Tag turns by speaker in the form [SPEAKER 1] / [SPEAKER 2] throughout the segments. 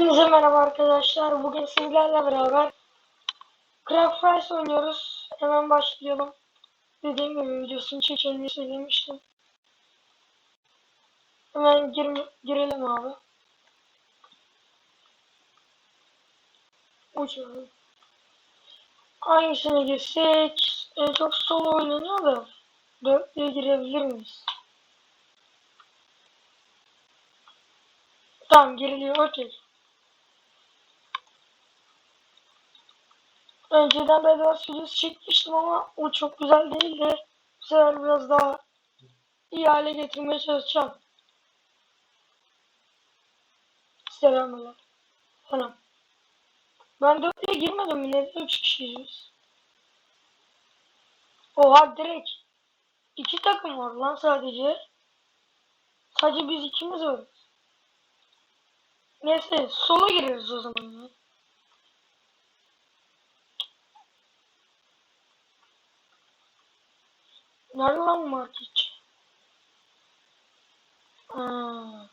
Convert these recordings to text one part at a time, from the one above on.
[SPEAKER 1] Hepinize merhaba arkadaşlar. Bugün sizlerle beraber Craft Rise oynuyoruz. Hemen başlayalım. Dediğim gibi videosunu çekeceğimi söylemiştim. Hemen gir girelim abi. Uçalım. Hangisine girsek? En çok solo oynanıyor da. Dörtlüye girebilir miyiz? Tamam giriliyor okey. Önceden Bedwars videosu çekmiştim ama o çok güzel değildi. Bu sefer biraz daha iyi hale getirmeye çalışacağım. Selamlar. Selam. Ben dörtlüye girmedim? Neden üç kişiyiz? Oha direkt. iki takım var lan sadece. Sadece biz ikimiz varız. Neyse sola gireriz o zaman ya. Nerede lan market? Ha.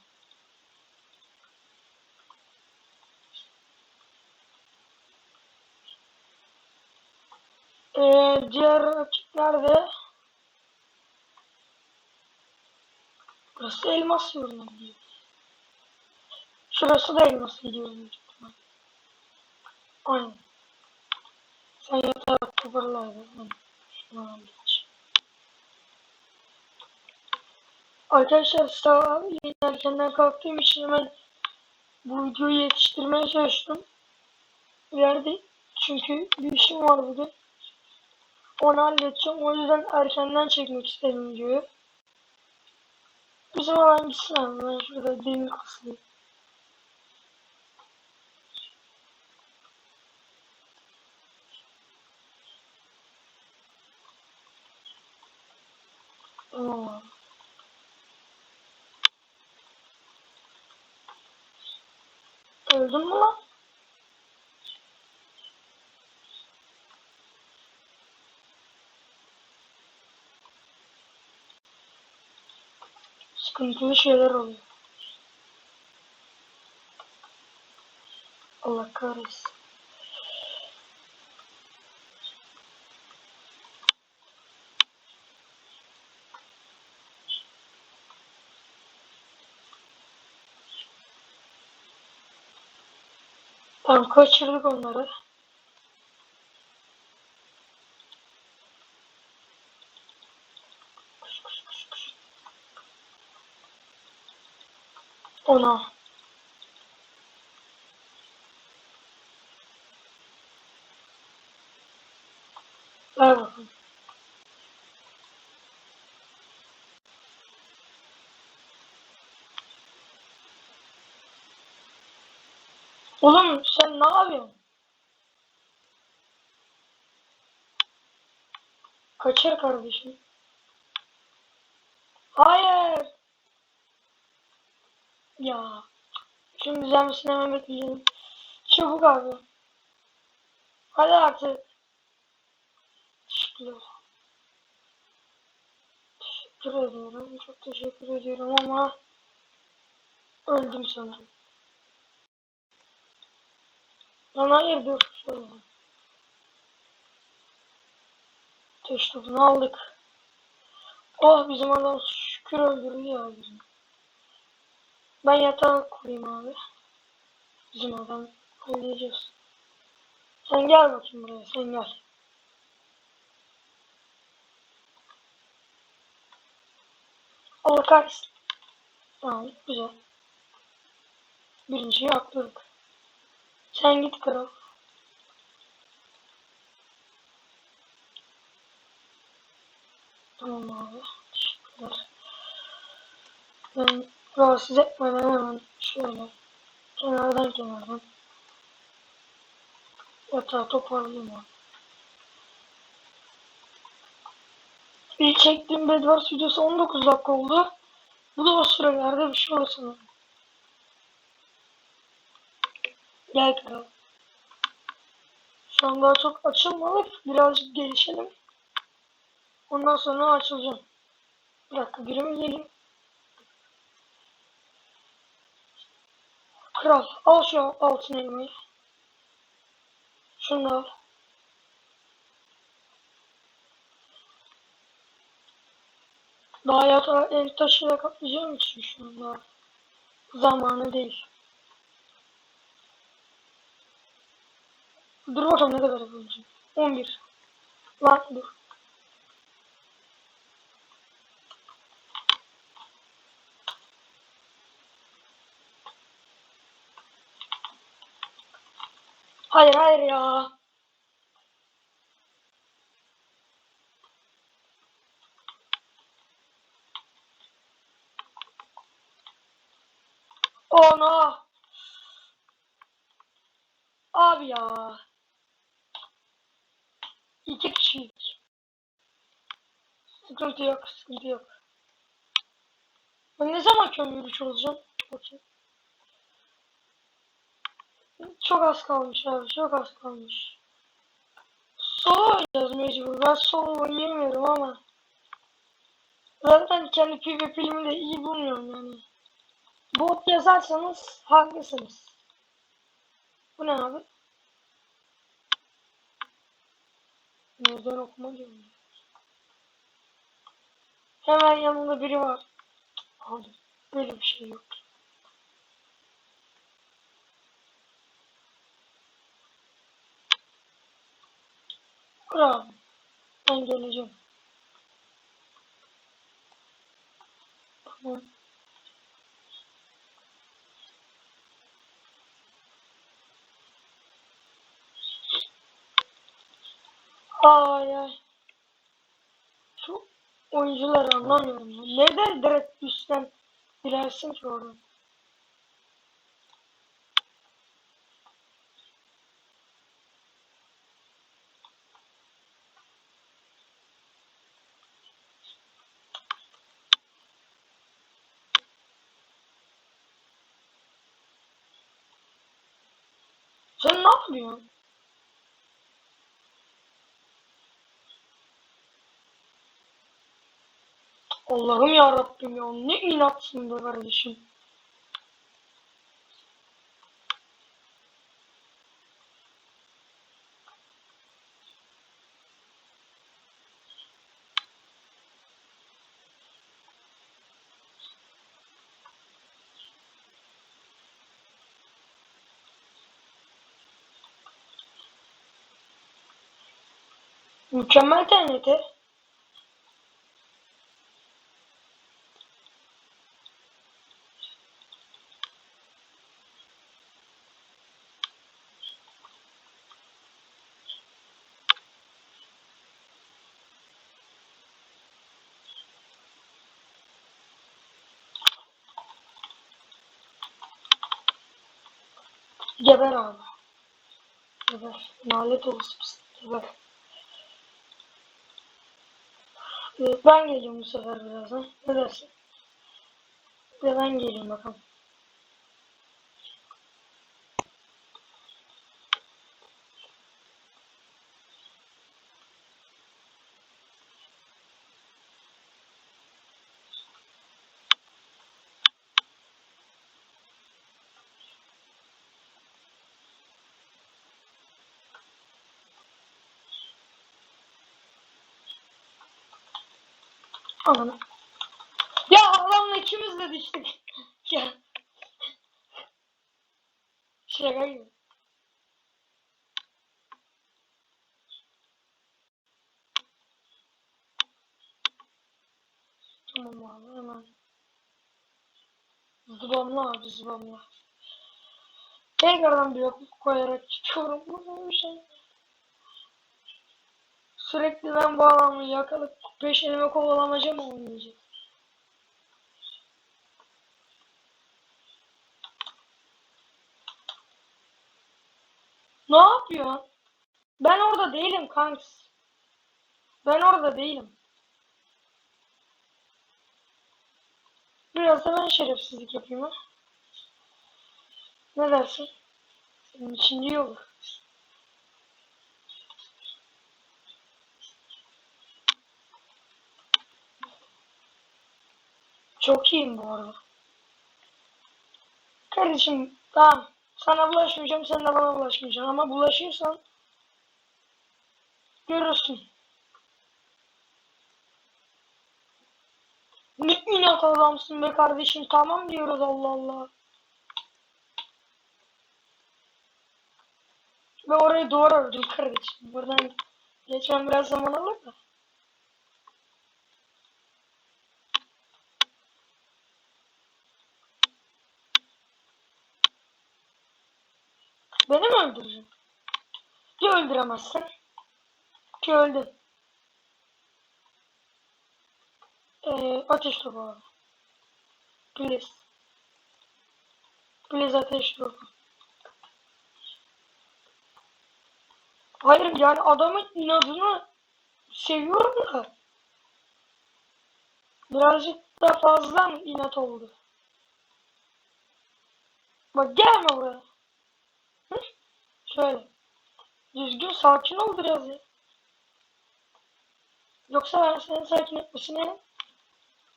[SPEAKER 1] Ee, diğer rakip nerede? Burası elmas yoluna gidiyor. Şurası da elmas gidiyor büyük ihtimal. Aynen. Sen yatağa toparla. Şunu al Arkadaşlar sabah yine erkenden kalktığım için hemen bu videoyu yetiştirmeye çalıştım. İleride çünkü bir işim var bugün. Onu halledeceğim. O yüzden erkenden çekmek istedim videoyu. Bizim alan gitsin abi. Ben şurada demir kısayım. Tamam Öldün mü? Sıkıntılı şeyler oluyor. Allah kahretsin. Tamam kaçırdık onları. Ona. Ver bakalım. Oğlum sen ne yapıyorsun? Kaçır kardeşim. Hayır. Ya. Şimdi düzelmesini hemen bekleyeceğim. Çabuk abi. Hadi artık. Teşekkürler. Teşekkür ediyorum. Çok teşekkür ediyorum ama öldüm sanırım. Lan hayır dur. Ateş aldık. Oh bizim adam şükür öldürdü ya. Ben yatağı kurayım abi. Bizim adam halledeceğiz. Sen gel bakayım buraya sen gel. Allah kahretsin. Tamam güzel. Birinciyi atladık. Sen git kral. Tamam abi. Teşekkürler. Ben rahatsız etmeden hemen şöyle kenardan kenardan yatağı toparlayayım abi. İlk çektiğim Bedwars videosu 19 dakika oldu. Bu da o sürelerde bir şey olsun. Kral. Şu an daha çok açılmadık. Birazcık gelişelim. Ondan sonra açılacağım. Bir dakika biri mi geleyim? Kral al şu altın elmayı. Şunu al. Daha yatağı el taşıyla kaplayacağım için şu anda zamanı değil. Dur bakalım ne kadar yapabileceğim. 11. Lan dur. Hayır hayır ya. No. Abi ya. İki kişiydik. Sıkıntı yok, sıkıntı yok. Ben ne zaman kömürüç olacağım? Bakayım. Çok az kalmış abi, çok az kalmış. Solo oynayacağız mecbur. Ben solo oynayamıyorum ama. Zaten kendi PvP'limi de iyi bulmuyorum yani. Bot yazarsanız haklısınız. Bu ne abi? Nereden okuma diyorum. Hemen yanında biri var. Abi böyle bir şey yok. Kral. Ben geleceğim. Tamam. Ay ay. Şu oyuncuları anlamıyorum. Neden direkt üstten dilersin ki oradan? Sen ne yapıyorsun? Allah'ım ya Rabbim ya ne inatsın be kardeşim. Mükemmel TNT. Geber abi. Geber. Nalet olsun. Geber. Ben geliyorum bu sefer birazdan. Ne dersin? Ben geleyim bakalım. Ananı. Ya adamla ikimiz de düştük. ya. Şaka gibi. Tamam abi hemen. Zıbamla abi zıbamla. Tekrardan blok koyarak çıkıyorum. Bu bir şey. Sürekli ben bu adamı yakalıp peşine kovalamaca mı oynayacak? Ne yapıyor? Ben orada değilim kanks. Ben orada değilim. Biraz da ben şerefsizlik yapayım ha. Ne dersin? Senin için iyi olur. Çok iyiyim bu arada. Kardeşim Tamam. Sana bulaşmayacağım, sen de bana bulaşmayacaksın. Ama bulaşırsan görürsün. Ne inat adamsın be kardeşim. Tamam diyoruz Allah Allah. Ve orayı duvar ördüm kardeşim. Buradan geçmem biraz zaman alır da. Beni mi öldüreceksin? Ya öldüremezsin? Ki öldün. Ee, ateş topu abi. Please. Please ateş topu. Hayır yani adamın inadını seviyorum da. Birazcık da fazla inat oldu? Bak gelme buraya. Şöyle. Düzgün sakin ol biraz ya. Yoksa ben senin sakin etmesine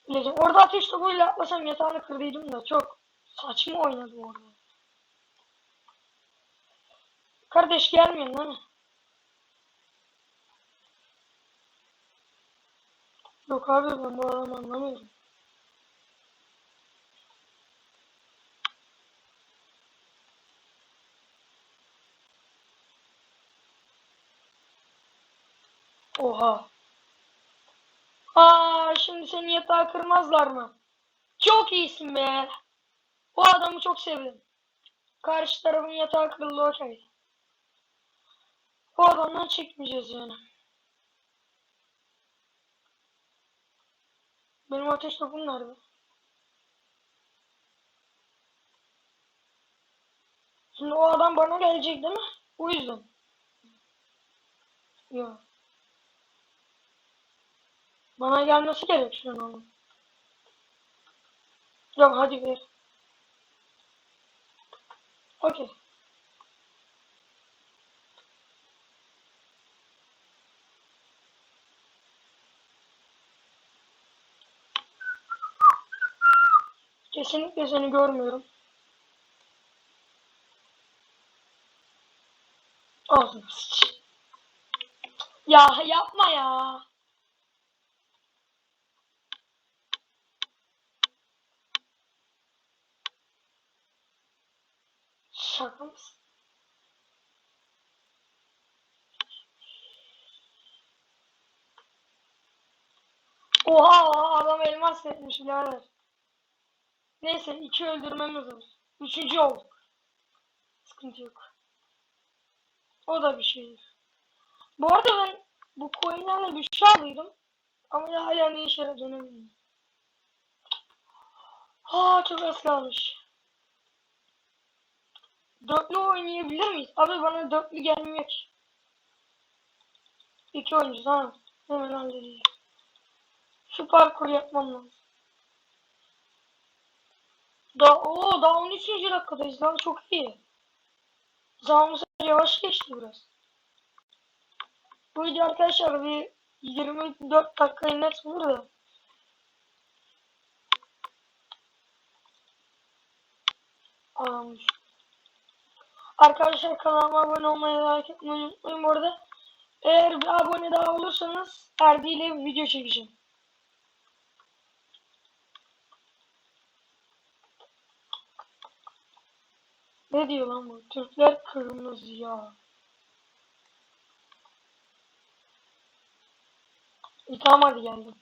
[SPEAKER 1] bileceğim. Orada ateş topuyla atlasam yatağını kırdıydım da çok saçma oynadım orada. Kardeş gelmiyorsun değil mi? Yok abi ben bu adamı anlamıyorum. Oha. Aa şimdi seni yatağa kırmazlar mı? Çok iyisin be. O adamı çok sevdim. Karşı tarafın yatağı kırıldı okey. O adamdan çekmeyeceğiz yani. Benim ateş topum nerede? Şimdi o adam bana gelecek değil mi? O yüzden. Yok. Bana gelmesi gerek şu an onun. Yok hadi ver. Okey. Kesinlikle seni görmüyorum. Ağzını. Ya yapma ya. Mısın? Oha adam elmas etmiş birader. Neyse iki öldürmemiz var. Üçüncü olduk. Sıkıntı yok. O da bir şey. Bu arada ben bu coinlerle güçlü alıyordum. Ama hala ne işe bilmiyorum. Ha çok az kalmış. Dörtlü oynayabilir miyiz? Abi bana dörtlü gelmiyor ki. İki oyuncu tamam. Hemen halledeceğiz. Şu parkur yapmam lazım. Da o daha 13. dakikadayız lan çok iyi. Zamanımız yavaş geçti biraz. Bu video arkadaşlar bir 24 dakika net bulur da. Adammış. Arkadaşlar kanalıma abone olmayı, like etmeyi unutmayın bu arada. Eğer bir abone daha olursanız Erdi ile video çekeceğim. Ne diyor lan bu? Türkler kırmızı ya. İyi tamam hadi geldim.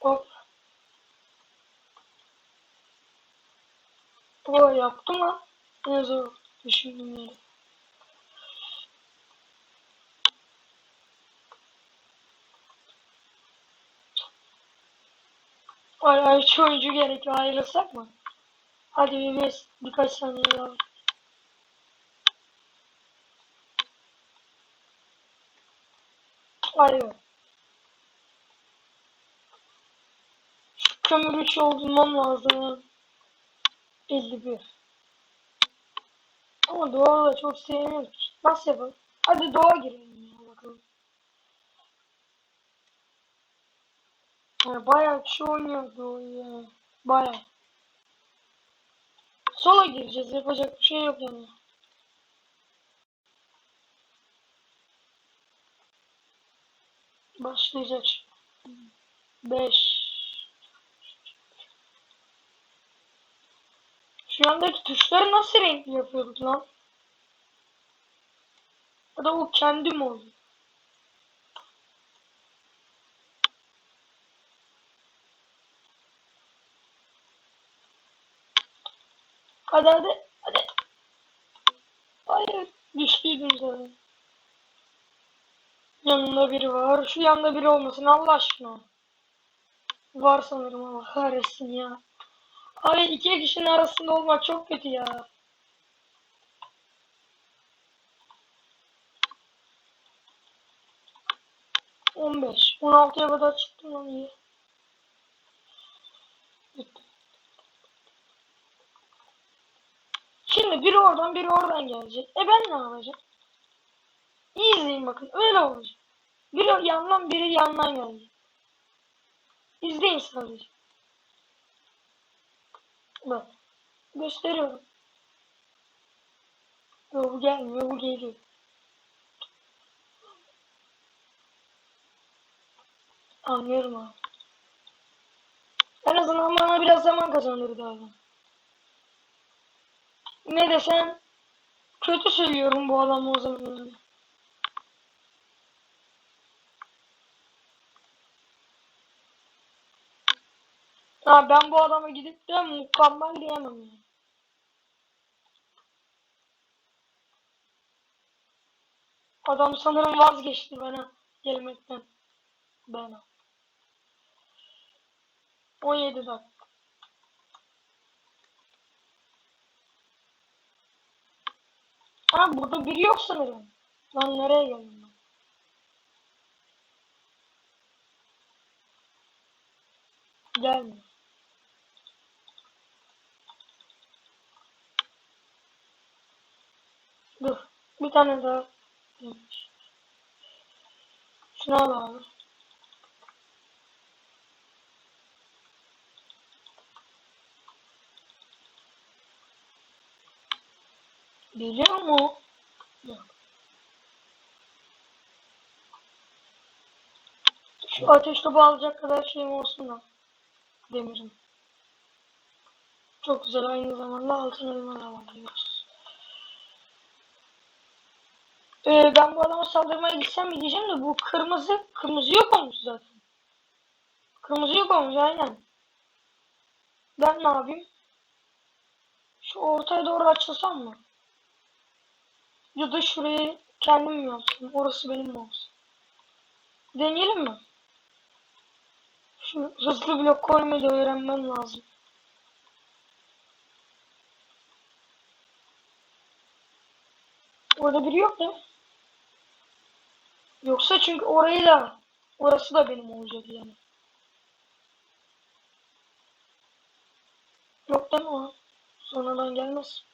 [SPEAKER 1] Hop. O yaptı mı? Ne zor düşündüm yani. Ay ay şu oyuncu gerekiyor ayrılsak mı? Hadi bir beş, birkaç saniye daha. Şu kömür 3 bulmam lazım. 51. Ama doğa da çok sevmiyorum. Nasıl yapalım? Hadi doğa girelim ya bakalım. Yani bayağı kişi oynuyordu o ya. Bayağı. Sola gireceğiz. Yapacak bir şey yok yani. Başlayacak. 5 Şu andaki tuşları nasıl renkli yapıyorduk lan? Ya da o kendi mi oldu? Hadi hadi hadi. Hayır düştüydüm zaten. Yanında biri var. Şu yanda biri olmasın Allah aşkına. Var sanırım ama kahretsin ya. Abi iki kişinin arasında olmak çok kötü ya. On beş. On altıya kadar çıktım lan iyi. Şimdi biri oradan biri oradan gelecek. E ben ne yapacağım? İyi izleyin bakın öyle olacak. Biri yandan biri yandan gelecek. İzleyin sadece. Bak. Gösteriyorum. Yo, bu gelmiyor bu geliyor. Anlıyorum abi. En azından bana biraz zaman kazandırdı abi. Ne desem kötü söylüyorum bu adamı o zaman. Ha ben bu adama gidip de mükemmel diyemem. Adam sanırım vazgeçti bana gelmekten. Bana. 17 dakika. Ha burada biri yok sanırım. Lan nereye geldim ben? Gelmiyor. Dur. Bir tane daha. Şunu al abi. Geliyor mu? Şu ateş topu alacak kadar şeyim olsun da. Demirim. Çok güzel aynı zamanda altın elma da alabiliyoruz. Ee, ben bu adama saldırmaya gitsem mi diyeceğim de bu kırmızı, kırmızı yok olmuş zaten. Kırmızı yok olmuş aynen. Ben ne yapayım? Şu ortaya doğru açılsam mı? Ya da şurayı kendim mi yapsam? Orası benim mi olsun? Deneyelim mi? Şu hızlı blok koymayı da öğrenmem lazım. Orada biri yok mi? Yoksa çünkü orayı da orası da benim olacak yani. Yok mi o? Sonradan gelmez.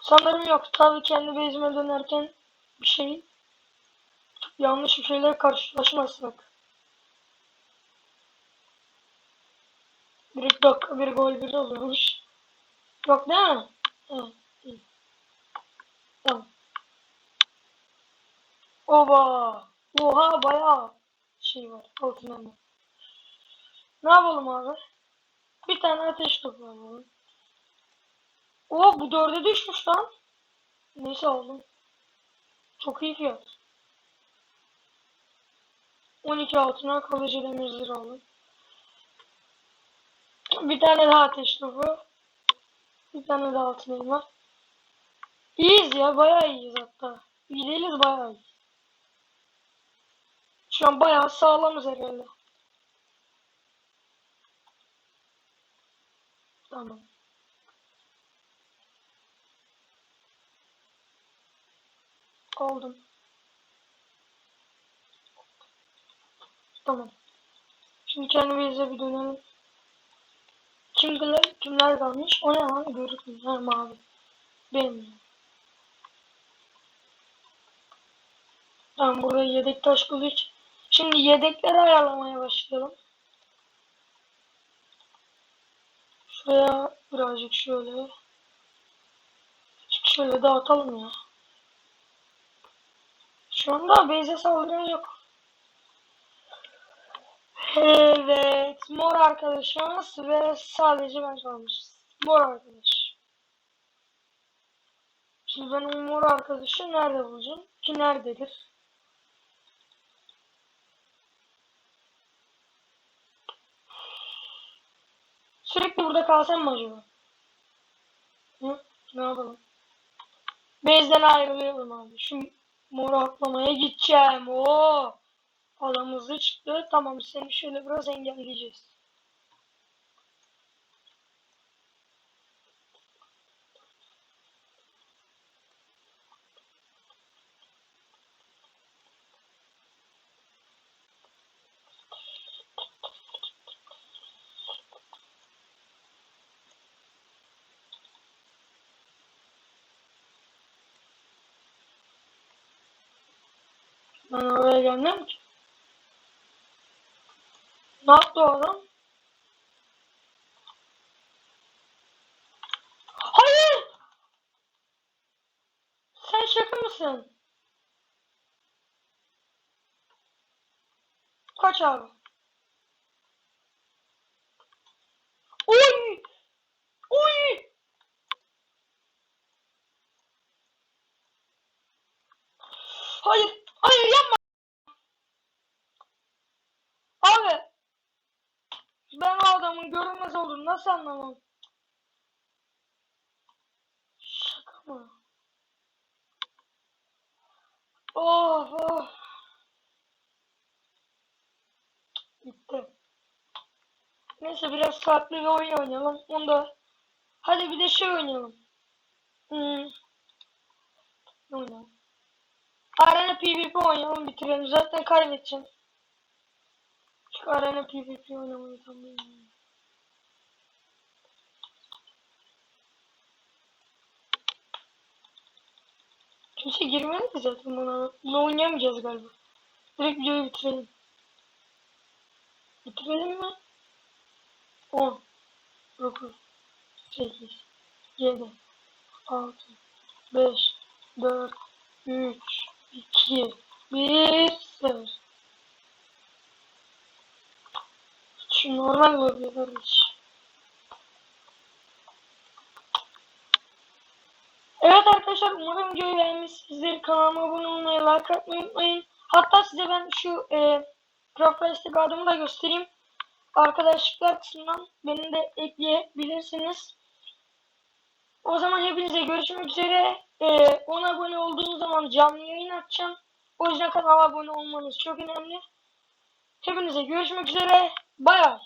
[SPEAKER 1] Sanırım yok. Tabii kendi bezime dönerken bir şey yanlış bir şeyler karşılaşmazsak. Bir dakika bir gol bir oluyormuş. Yok değil mi? Evet. iyi. Tamam. Oba. Oha bayağı şey var. Altından da. Ne yapalım abi? Bir tane ateş topu alalım. Oo bu dörde düşmüş lan. Neyse aldım. Çok iyi fiyat. 12 altına kalıcı demir zırh aldım. Bir tane daha ateş topu. Bir tane daha altın elma. İyiyiz ya bayağı iyiyiz hatta. İyi değiliz bayağı iyiyiz. Şu an bayağı sağlamız herhalde. Tamam. Aldım. Tamam. Şimdi kendimize bir dönelim. Kimler, kimler kalmış? O ne lan? Görükmüyor. Ha mavi. Benim. Tamam burada yedek taş kılıç. Şimdi yedekleri ayarlamaya başlayalım. Şuraya birazcık şöyle. Şöyle dağıtalım ya. Şu anda base'e saldıran yok. Evet. Mor arkadaşımız ve sadece ben kalmışız. Mor arkadaş. Şimdi ben o mor arkadaşı nerede bulacağım? Ki nerededir? Sürekli burada kalsam mı acaba? Hı? Ne yapalım? Base'den ayrılıyorum abi. Şu moru atlamaya gideceğim. Oo. Adam hızlı çıktı. Tamam seni şöyle biraz engelleyeceğiz. Ben oraya gelmem ki. Ne yaptı o adam? Hayır! Sen şaka mısın? Kaç abi? Oy! Oy! Hayır! Hayır yapma! Abi! Ben o adamın görünmez olduğunu nasıl anlamam? Şaka mı? Oh oh! Gitti. Neyse biraz farklı bir oyun oynayalım. Onda hadi bir de şey oynayalım. Hmm. Ne oynayalım? Arena PvP oynayalım bitirelim. Zaten kaybedeceğim. Şu arena PvP oynamayı tam bilmiyorum. Kimse girmedi ki zaten buna. Bunu oynayamayacağız galiba. Direkt videoyu bitirelim. Bitirelim mi? 10 9 8 7 6 5 4 3 2 1 0 Şu normal lobiye kardeş. Evet arkadaşlar umarım videoyu beğenmişsinizdir. Kanalıma abone olmayı, like atmayı unutmayın. Hatta size ben şu e, profil adımı da göstereyim. Arkadaşlıklar kısmından beni de ekleyebilirsiniz. O zaman hepinize görüşmek üzere. E, 10 abone olduğunuz zaman canlı yayın açacağım. O yüzden kanala abone olmanız çok önemli. Hepinize görüşmek üzere. Bay.